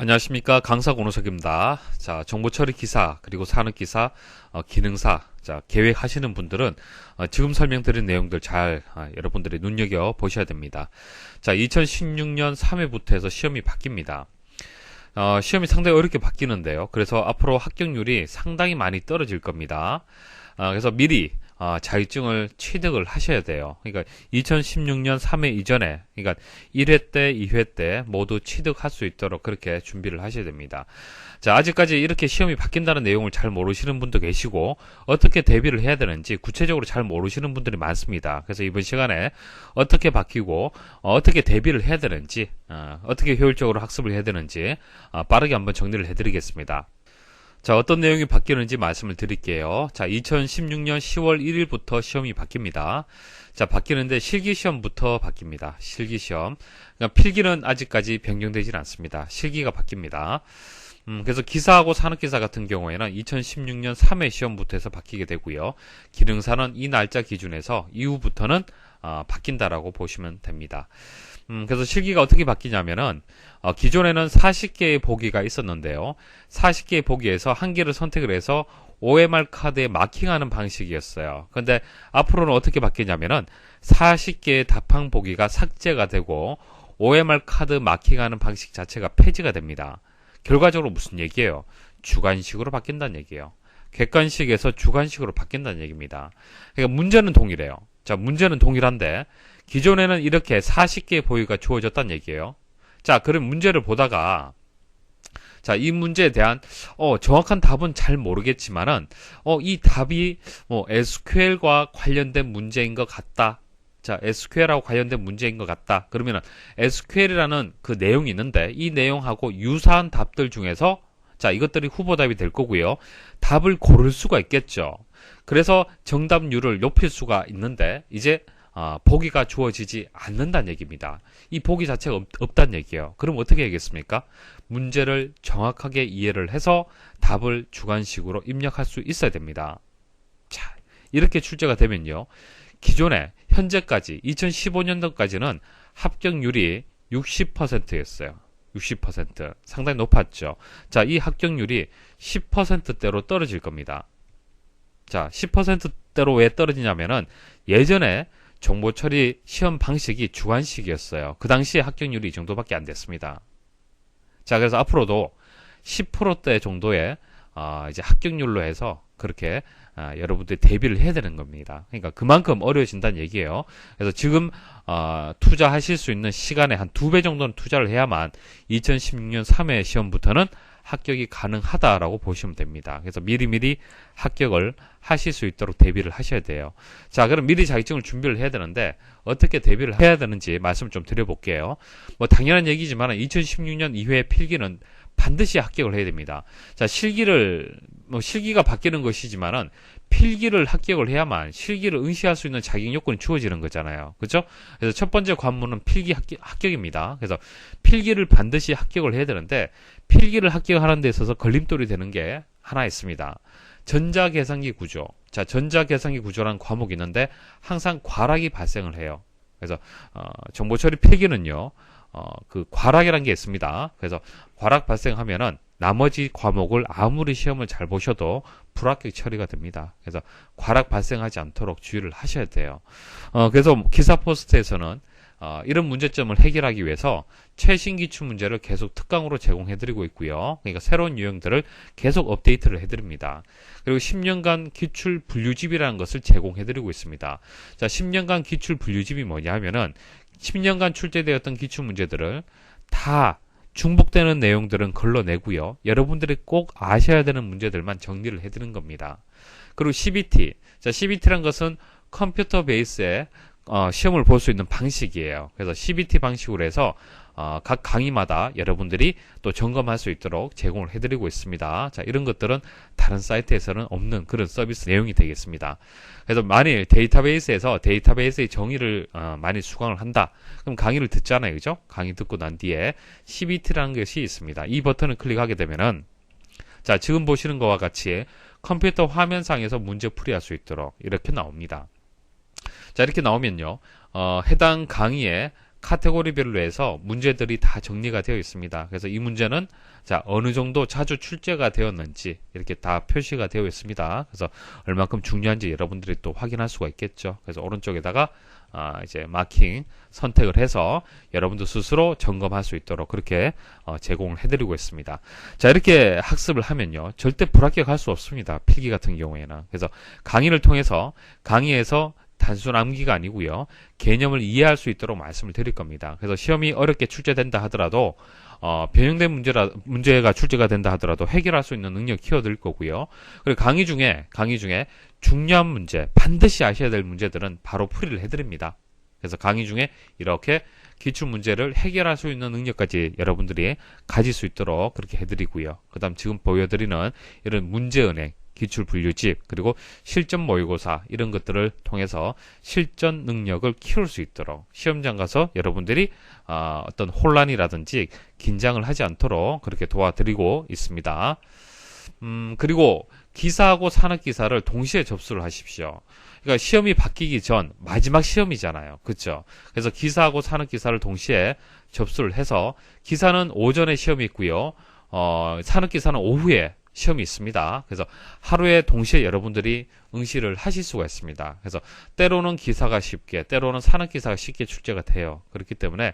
안녕하십니까 강사 고노석입니다. 자 정보 처리 기사 그리고 산업 기사 어, 기능사 자 계획하시는 분들은 어, 지금 설명드린 내용들 잘 아, 여러분들이 눈여겨 보셔야 됩니다. 자 2016년 3회부터 해서 시험이 바뀝니다. 어, 시험이 상당히 어렵게 바뀌는데요. 그래서 앞으로 합격률이 상당히 많이 떨어질 겁니다. 아, 그래서 미리 어, 자격증을 취득을 하셔야 돼요. 그러니까 2016년 3회 이전에, 그러니까 1회 때, 2회 때 모두 취득할 수 있도록 그렇게 준비를 하셔야 됩니다. 자, 아직까지 이렇게 시험이 바뀐다는 내용을 잘 모르시는 분도 계시고, 어떻게 대비를 해야 되는지 구체적으로 잘 모르시는 분들이 많습니다. 그래서 이번 시간에 어떻게 바뀌고, 어, 떻게 대비를 해야 되는지, 어, 떻게 효율적으로 학습을 해야 되는지, 어, 빠르게 한번 정리를 해드리겠습니다. 자, 어떤 내용이 바뀌는지 말씀을 드릴게요. 자, 2016년 10월 1일부터 시험이 바뀝니다. 자, 바뀌는데 실기시험부터 바뀝니다. 실기시험. 그러니까 필기는 아직까지 변경되질 않습니다. 실기가 바뀝니다. 음, 그래서 기사하고 산업기사 같은 경우에는 2016년 3회 시험부터 해서 바뀌게 되고요. 기능사는 이 날짜 기준에서 이후부터는 어, 바뀐다라고 보시면 됩니다. 음, 그래서 실기가 어떻게 바뀌냐면은 어, 기존에는 40개의 보기가 있었는데요. 40개의 보기에서 한 개를 선택을 해서 OMR 카드에 마킹하는 방식이었어요. 근데 앞으로는 어떻게 바뀌냐면은 40개의 답항 보기가 삭제가 되고 OMR 카드 마킹하는 방식 자체가 폐지가 됩니다. 결과적으로 무슨 얘기예요? 주관식으로 바뀐다는 얘기예요. 객관식에서 주관식으로 바뀐다는 얘기입니다. 그러니까 문제는 동일해요. 자, 문제는 동일한데 기존에는 이렇게 40개의 보기가 주어졌다는 얘기예요. 자, 그럼 문제를 보다가 자, 이 문제에 대한 어, 정확한 답은 잘 모르겠지만은 어, 이 답이 뭐 SQL과 관련된 문제인 것 같다. 자, SQL하고 관련된 문제인 것 같다. 그러면은 SQL이라는 그 내용이 있는데 이 내용하고 유사한 답들 중에서 자, 이것들이 후보 답이 될 거고요. 답을 고를 수가 있겠죠. 그래서 정답률을 높일 수가 있는데 이제 어, 보기가 주어지지 않는다는 얘기입니다. 이 보기 자체가 없, 다는 얘기예요. 그럼 어떻게 하겠습니까? 문제를 정확하게 이해를 해서 답을 주관식으로 입력할 수 있어야 됩니다. 자, 이렇게 출제가 되면요. 기존에 현재까지 2015년도까지는 합격률이 60%였어요. 60% 상당히 높았죠. 자, 이 합격률이 10%대로 떨어질 겁니다. 자, 10%대로 왜 떨어지냐면은 예전에 정보 처리 시험 방식이 주관식이었어요. 그 당시에 합격률이 이 정도밖에 안 됐습니다. 자, 그래서 앞으로도 10%대 정도의 어, 이제 합격률로 해서 그렇게 어, 여러분들이 대비를 해야 되는 겁니다. 그러니까 그만큼 어려워진다는 얘기예요. 그래서 지금 어, 투자하실 수 있는 시간에 한두 배 정도는 투자를 해야만 2016년 3회 시험부터는 합격이 가능하다라고 보시면 됩니다. 그래서 미리미리 합격을 하실 수 있도록 대비를 하셔야 돼요. 자, 그럼 미리 자격증을 준비를 해야 되는데 어떻게 대비를 해야 되는지 말씀을 좀 드려볼게요. 뭐 당연한 얘기지만 2016년 이후에 필기는 반드시 합격을 해야 됩니다. 자, 실기를 뭐 실기가 바뀌는 것이지만은 필기를 합격을 해야만 실기를 응시할 수 있는 자격 요건이 주어지는 거잖아요. 그렇죠? 그래서 첫 번째 관문은 필기 합격, 입니다 그래서 필기를 반드시 합격을 해야 되는데 필기를 합격하는 데 있어서 걸림돌이 되는 게 하나 있습니다. 전자계산기 구조. 자, 전자계산기 구조라는 과목이 있는데 항상 과락이 발생을 해요. 그래서 어, 정보처리 필기는요. 어, 그 과락이라는 게 있습니다. 그래서 과락 발생하면은 나머지 과목을 아무리 시험을 잘 보셔도 불합격 처리가 됩니다. 그래서 과락 발생하지 않도록 주의를 하셔야 돼요. 어, 그래서 기사 포스트에서는 어, 이런 문제점을 해결하기 위해서 최신 기출 문제를 계속 특강으로 제공해드리고 있고요. 그러니까 새로운 유형들을 계속 업데이트를 해드립니다. 그리고 10년간 기출 분류집이라는 것을 제공해드리고 있습니다. 자, 10년간 기출 분류집이 뭐냐 하면은 10년간 출제되었던 기출 문제들을 다 중복되는 내용들은 걸러내고요. 여러분들이 꼭 아셔야 되는 문제들만 정리를 해드리는 겁니다. 그리고 CBT. 자, CBT란 것은 컴퓨터 베이스의 어, 시험을 볼 수 있는 방식이에요. 그래서 CBT 방식으로 해서 어, 각 강의마다 여러분들이 또 점검할 수 있도록 제공을 해드리고 있습니다. 자, 이런 것들은 다른 사이트에서는 없는 그런 서비스 내용이 되겠습니다. 그래서 만일 데이터베이스에서 데이터베이스의 정의를 어, 많이 수강을 한다. 그럼 강의를 듣잖아요. 그죠? 강의 듣고 난 뒤에 CBT라는 것이 있습니다. 이 버튼을 클릭하게 되면은 자, 지금 보시는 것과 같이 컴퓨터 화면상에서 문제 풀이할 수 있도록 이렇게 나옵니다. 자, 이렇게 나오면요. 어, 해당 강의에 카테고리별로 해서 문제들이 다 정리가 되어 있습니다. 그래서 이 문제는 자 어느 정도 자주 출제가 되었는지 이렇게 다 표시가 되어 있습니다. 그래서 얼만큼 중요한지 여러분들이 또 확인할 수가 있겠죠. 그래서 오른쪽에다가 아, 이제 마킹 선택을 해서 여러분들 스스로 점검할 수 있도록 그렇게 어, 제공을 해드리고 있습니다. 자 이렇게 학습을 하면요 절대 불합격할 수 없습니다. 필기 같은 경우에는 그래서 강의를 통해서 강의에서 단순 암기가 아니고요 개념을 이해할 수 있도록 말씀을 드릴 겁니다. 그래서 시험이 어렵게 출제된다 하더라도 어, 변형된 문제라, 문제가 출제가 된다 하더라도 해결할 수 있는 능력 키워드릴 거고요. 그리고 강의 중에, 강의 중에 중요한 문제, 반드시 아셔야 될 문제들은 바로 풀이를 해드립니다. 그래서 강의 중에 이렇게 기출 문제를 해결할 수 있는 능력까지 여러분들이 가질 수 있도록 그렇게 해드리고요. 그 다음 지금 보여드리는 이런 문제은행, 기출 분류집, 그리고 실전 모의고사 이런 것들을 통해서 실전 능력을 키울 수 있도록 시험장 가서 여러분들이 어, 어떤 혼란이라든지 긴장을 하지 않도록 그렇게 도와드리고 있습니다. 음, 그리고 기사하고 산업 기사를 동시에 접수를 하십시오. 그러니까 시험이 바뀌기 전 마지막 시험이잖아요. 그렇죠? 그래서 기사하고 산업 기사를 동시에 접수를 해서 기사는 오전에 시험이 있고요. 어, 산업 기사는 오후에 시험이 있습니다. 그래서 하루에 동시에 여러분들이 응시를 하실 수가 있습니다. 그래서 때로는 기사가 쉽게, 때로는 산업 기사가 쉽게 출제가 돼요. 그렇기 때문에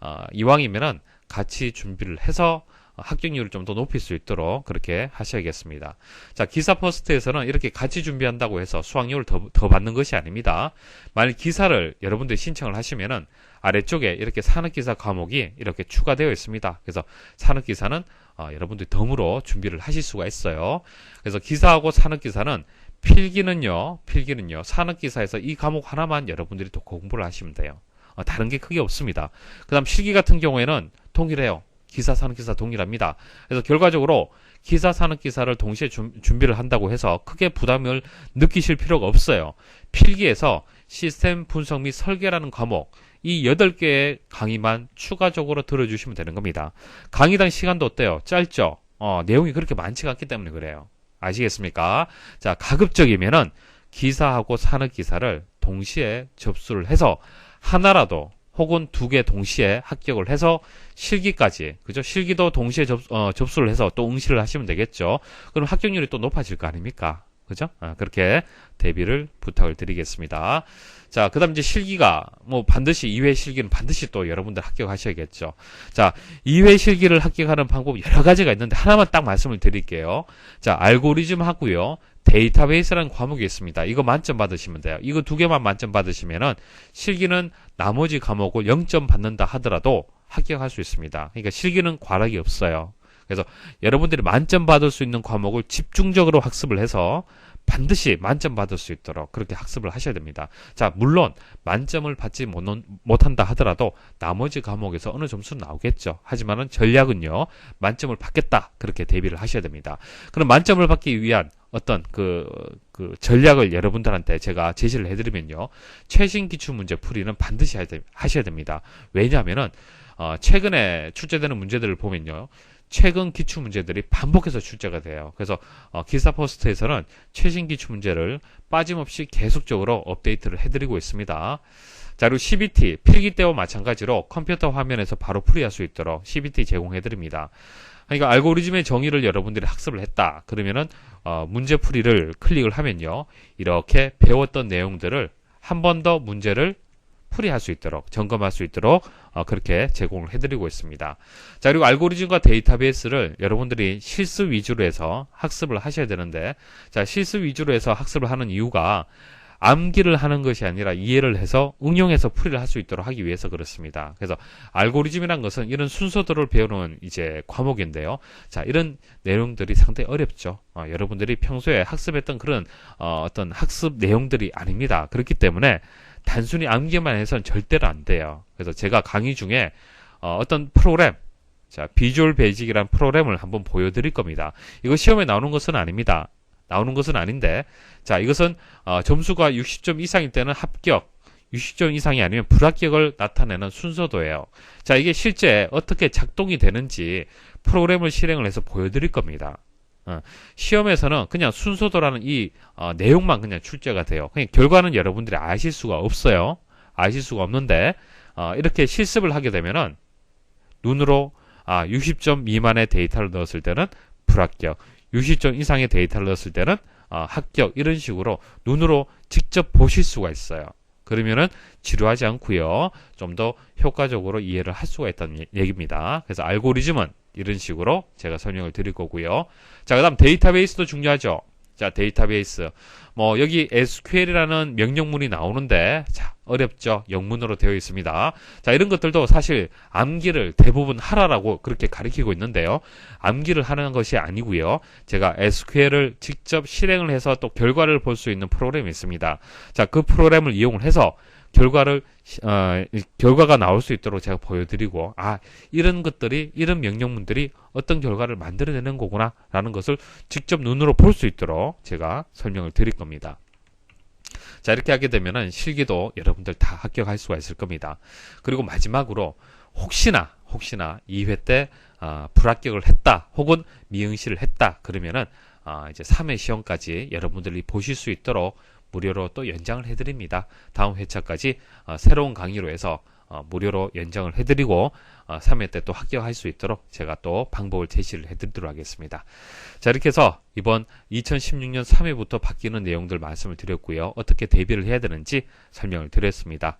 어, 이왕이면은 같이 준비를 해서 합격률을 좀 더 높일 수 있도록 그렇게 하셔야겠습니다. 자, 기사 퍼스트에서는 이렇게 같이 준비한다고 해서 수학률을 더, 더 받는 것이 아닙니다. 만약 기사를 여러분들이 신청을 하시면은 아래쪽에 이렇게 산업기사 과목이 이렇게 추가되어 있습니다. 그래서 산업기사는 어, 여러분들이 덤으로 준비를 하실 수가 있어요. 그래서 기사하고 산업기사는 필기는요, 필기는요, 산업기사에서 이 과목 하나만 여러분들이 또 공부를 하시면 돼요. 어, 다른 게 크게 없습니다. 그 다음 실기 같은 경우에는 동일해요. 기사 산업기사 동일합니다. 그래서 결과적으로 기사 산업기사를 동시에 준, 준비를 한다고 해서 크게 부담을 느끼실 필요가 없어요. 필기에서 시스템 분석 및 설계라는 과목 이 8개의 강의만 추가적으로 들어주시면 되는 겁니다. 강의당 시간도 어때요? 짧죠? 어, 내용이 그렇게 많지가 않기 때문에 그래요. 아시겠습니까? 자, 가급적이면은 기사하고 산업 기사를 동시에 접수를 해서 하나라도 혹은 두 개 동시에 합격을 해서 실기까지 그죠? 실기도 동시에 접, 어, 접수를 해서 또 응시를 하시면 되겠죠. 그럼 합격률이 또 높아질 거 아닙니까? 그죠? 아, 그렇게 대비를 부탁을 드리겠습니다. 자, 그 다음 이제 실기가, 뭐 반드시 2회 실기는 반드시 또 여러분들 합격하셔야겠죠. 자, 2회 실기를 합격하는 방법 여러 가지가 있는데 하나만 딱 말씀을 드릴게요. 자, 알고리즘 하고요. 데이터베이스라는 과목이 있습니다. 이거 만점 받으시면 돼요. 이거 두 개만 만점 받으시면은 실기는 나머지 과목을 0점 받는다 하더라도 합격할 수 있습니다. 그러니까 실기는 과락이 없어요. 그래서 여러분들이 만점 받을 수 있는 과목을 집중적으로 학습을 해서 반드시 만점 받을 수 있도록 그렇게 학습을 하셔야 됩니다. 자, 물론 만점을 받지 못, 못한다 하더라도 나머지 과목에서 어느 점수는 나오겠죠. 하지만은 전략은요, 만점을 받겠다. 그렇게 대비를 하셔야 됩니다. 그럼 만점을 받기 위한 어떤 그, 그 전략을 여러분들한테 제가 제시를 해드리면요. 최신 기출 문제 풀이는 반드시 하셔야 됩니다. 왜냐하면은, 어, 최근에 출제되는 문제들을 보면요. 최근 기출 문제들이 반복해서 출제가 돼요. 그래서 어, 기사 포스트에서는 최신 기출 문제를 빠짐없이 계속적으로 업데이트를 해드리고 있습니다. 자, 그리고 CBT, 필기 때와 마찬가지로 컴퓨터 화면에서 바로 풀이할 수 있도록 CBT 제공해드립니다. 그러니까 알고리즘의 정의를 여러분들이 학습을 했다. 그러면은 어, 문제 풀이를 클릭을 하면요. 이렇게 배웠던 내용들을 한 번 더 문제를 풀이할 수 있도록 점검할 수 있도록 어, 그렇게 제공을 해드리고 있습니다. 자 그리고 알고리즘과 데이터베이스를 여러분들이 실습 위주로 해서 학습을 하셔야 되는데 자 실습 위주로 해서 학습을 하는 이유가 암기를 하는 것이 아니라 이해를 해서 응용해서 풀이를 할 수 있도록 하기 위해서 그렇습니다. 그래서 알고리즘이란 것은 이런 순서들을 배우는 이제 과목인데요. 자, 이런 내용들이 상당히 어렵죠. 어, 여러분들이 평소에 학습했던 그런 어, 어떤 학습 내용들이 아닙니다. 그렇기 때문에 단순히 암기만 해서는 절대로 안 돼요. 그래서 제가 강의 중에 어, 떤 프로그램, 자, 비주얼 베이직이라는 프로그램을 한번 보여드릴 겁니다. 이거 시험에 나오는 것은 아닙니다. 나오는 것은 아닌데, 자, 이것은 어, 점수가 60점 이상일 때는 합격, 60점 이상이 아니면 불합격을 나타내는 순서도예요. 자, 이게 실제 어떻게 작동이 되는지 프로그램을 실행을 해서 보여드릴 겁니다. 어, 시험에서는 그냥 순서도라는 이 어, 내용만 그냥 출제가 돼요. 그냥 결과는 여러분들이 아실 수가 없어요. 아실 수가 없는데 어, 이렇게 실습을 하게 되면은 눈으로 아 60점 미만의 데이터를 넣었을 때는 불합격, 60점 이상의 데이터를 넣었을 때는 어, 합격 이런 식으로 눈으로 직접 보실 수가 있어요. 그러면은 지루하지 않고요. 좀 더 효과적으로 이해를 할 수가 있다는 얘- 얘기입니다. 그래서 알고리즘은 이런 식으로 제가 설명을 드릴 거고요. 자, 그다음 데이터베이스도 중요하죠. 자, 데이터베이스. 뭐 여기 SQL이라는 명령문이 나오는데 자, 어렵죠. 영문으로 되어 있습니다. 자, 이런 것들도 사실 암기를 대부분 하라라고 그렇게 가르치고 있는데요. 암기를 하는 것이 아니고요. 제가 SQL을 직접 실행을 해서 또 결과를 볼 수 있는 프로그램이 있습니다. 자, 그 프로그램을 이용을 해서 결과를 시- 어, 이- 결과가 나올 수 있도록 제가 보여드리고 아 이런 것들이 이런 명령문들이 어떤 결과를 만들어내는 거구나라는 것을 직접 눈으로 볼 수 있도록 제가 설명을 드릴 겁니다. 자 이렇게 하게 되면은 실기도 여러분들 다 합격할 수가 있을 겁니다. 그리고 마지막으로 혹시나 혹시나 2회 때 아, 불합격을 했다 혹은 미응시를 했다 그러면은 아, 이제 3회 시험까지 여러분들이 보실 수 있도록 무료로 또 연장을 해드립니다. 다음 회차까지 어, 새로운 강의로 해서 어, 무료로 연장을 해드리고 어, 3회 때 또 합격할 수 있도록 제가 또 방법을 제시를 해드리도록 하겠습니다. 자 이렇게 해서 이번 2016년 3회부터 바뀌는 내용들 말씀을 드렸고요. 어떻게 대비를 해야 되는지 설명을 드렸습니다.